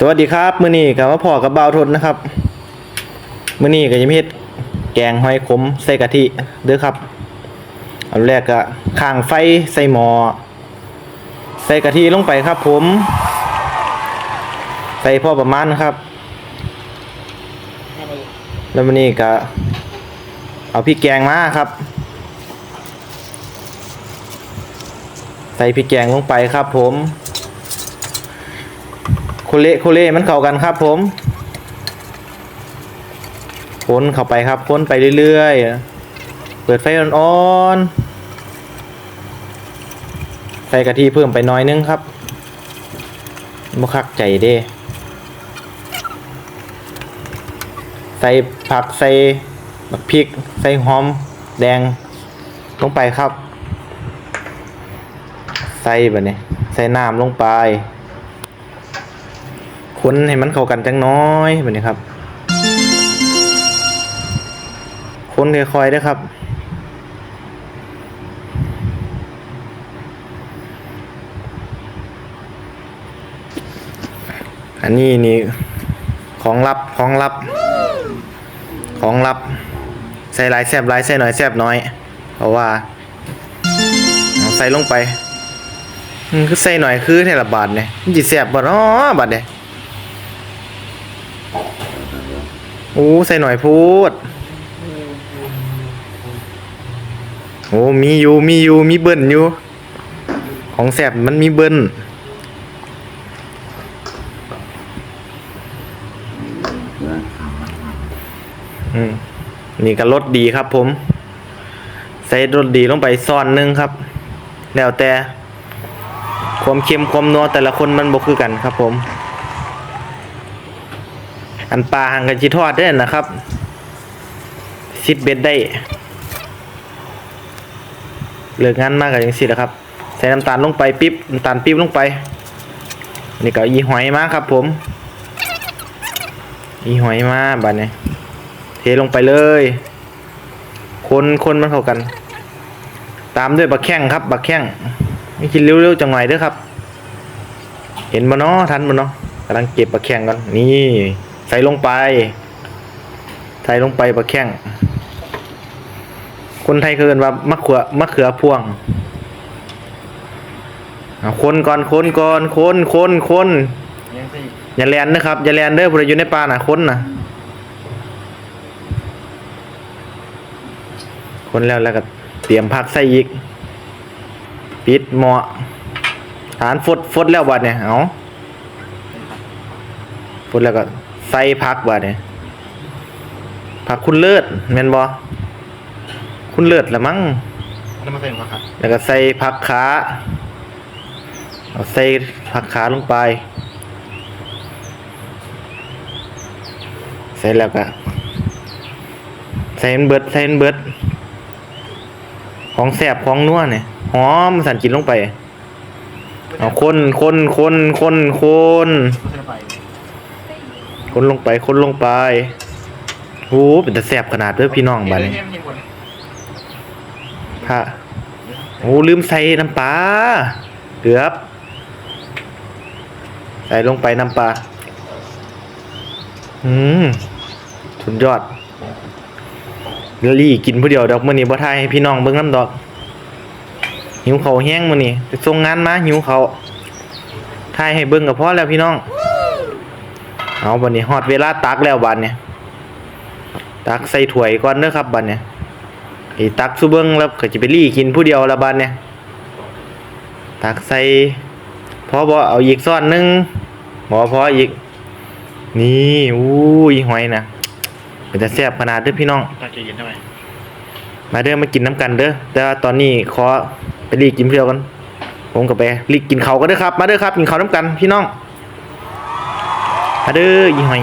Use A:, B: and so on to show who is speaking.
A: สวัสดีครับมื้อนี้กับมาพ่อกับบ่าวทนนะครับมื้อนี้ก็จะมีเฮ็ดแกงหอยขมใส่กะทิเด้อครับอันแรกก็ข้างไฟใส่หม้อใส่กะทิลงไปครับผม ใส่พอประมาณนะครับ แล้วมื้อนี้ก็เอาพริกแกงมาครับ ใส่พริกแกงลงไปครับผม เละโคเละมันเข้ากันครับผมคนเข้าไปครับคนไปเรื่อยๆ เปิดไฟอ่อนๆ ใส่กะทิเพิ่มไปน้อยนึงครับบ่คักใจเด้ ใส่ผักใส่พริก ใส่หอมแดงลงไปครับ ใส่แบบนี้ ใส่น้ำลงไป คนให้มันเข้ากันจังน้อยแบบนี้ครับ คนค่อยๆเด้ครับอันนี้นี่ของลับของลับ ของลับ ใส่ลายแซบลายใส่หน่อยแซบน้อย เพราะว่าใส่ลงไปอืมคือใส่หน่อยคือเทละบาทเนี่ยจิแซบบ่เนาะบาทเนี่ย โอ้ใส่หน่อยพูด โอ้มีอยู่มีอยู่มีเบิ้ลอยู่ ของแสบมันมีเบิ้ลนี่ก็รสดีครับผม ใส่รสดีลงไปซ่อนหนึงครับ แล้วแต่ ความเค็มความนัวแต่ละคนมันบ่คือกันครับผม อันปลาหังกันจิทอดได้นะครับซิดเบ็ดได้เลิกงานมากกับยังสิแหละครับ ใส่น้ำตาลลงไปปิ๊บน้ำตาลปิ๊บลงไป นี่ก็อีหอยมาครับ ผมอีหอยมาบัดนี้เทลงไปเลย คนคนมันเข้ากัน ตามด้วยบักแข้งครับ บักแข้งไม่กินเร็วๆจังหน่อยเด้อครับ เห็นบ่เนาะทันบ่เนาะกำลังเก็บบักแข้งก่อนนี่ ใส่ลงไป ใส่ลงไปบักแข้ง คนไทยเคินว่ามะเขือมะเขือพวงคนก่อนคนก่อนคนคนคนอย่าแลนนะครับ อย่าแลนเด้อพวกเราอยู่ในป่าน่ะคนน่ะ คนแล้วแล้วก็เตรียมผักใส่อีก ปิดหมอฐานฟดฟดแล้วบัดเนี่ย เอาฟดแล้วก็ ใส่ผักบัดเนี่ยผักคุณเลิศแม่นบ่คุณเลิศละมั้ง
B: แล้วมาใส่หัวครับ
A: แล้วก็ใส่ผักขาเอาใส่ผักขาลงไป ใส่แล้วก็ใส่มันเบิดใส่มันเบิด ของแสบของนัวเนี่ยหอมสั่นกินลงไป เอาคนคนคนคนคน
B: ก็ใส่ไป
A: คนลงไปคนลงไปโอ้เป็นแต่แสบขนาดเด้อพี่น้องบัดนี้พระโอ้ลืมใส่น้ำปลาเกือบใส่ลงไปน้ำปลาอืมสุดยอดเดี๋ยวลี่กินผู้เดียวดอกมื้อนี้บ่ทายให้พี่น้องเบิ่งน้ำดอก หิวเขาแห้งมื้อนี้ไปส่งงานมาหิวเขาทายให้เบิ่งก็พอแล้วพี่น้อง เอาบัดนี้ฮอดเวลาตักแล้วบัดเนี่ยตักใส่ถ้วยก่อนเด้อครับบัดเนี่ยไอ้ตักซุเบิงแล้วก็จะไปรี่กินผู้เดียวละบาดเนี่ยตักใส่พอบ่เอาอีกซ้อนหนึงบ่พออีก นี่อู้ยหอยนะเป็นแต่แซ่บขนาดเด้อพี่น้อง
B: ตาใจเย็นทำไม
A: มาเด้อมากินน้ำกันเด้อแต่ว่าตอนนี้ขอไปรีกินผู้เดียวกันผมกับไปรีกินเขาวก็เด้อครับ มาเด้อครับกินเขาวน้ำกันพี่น้อง มาเด้ออีหอย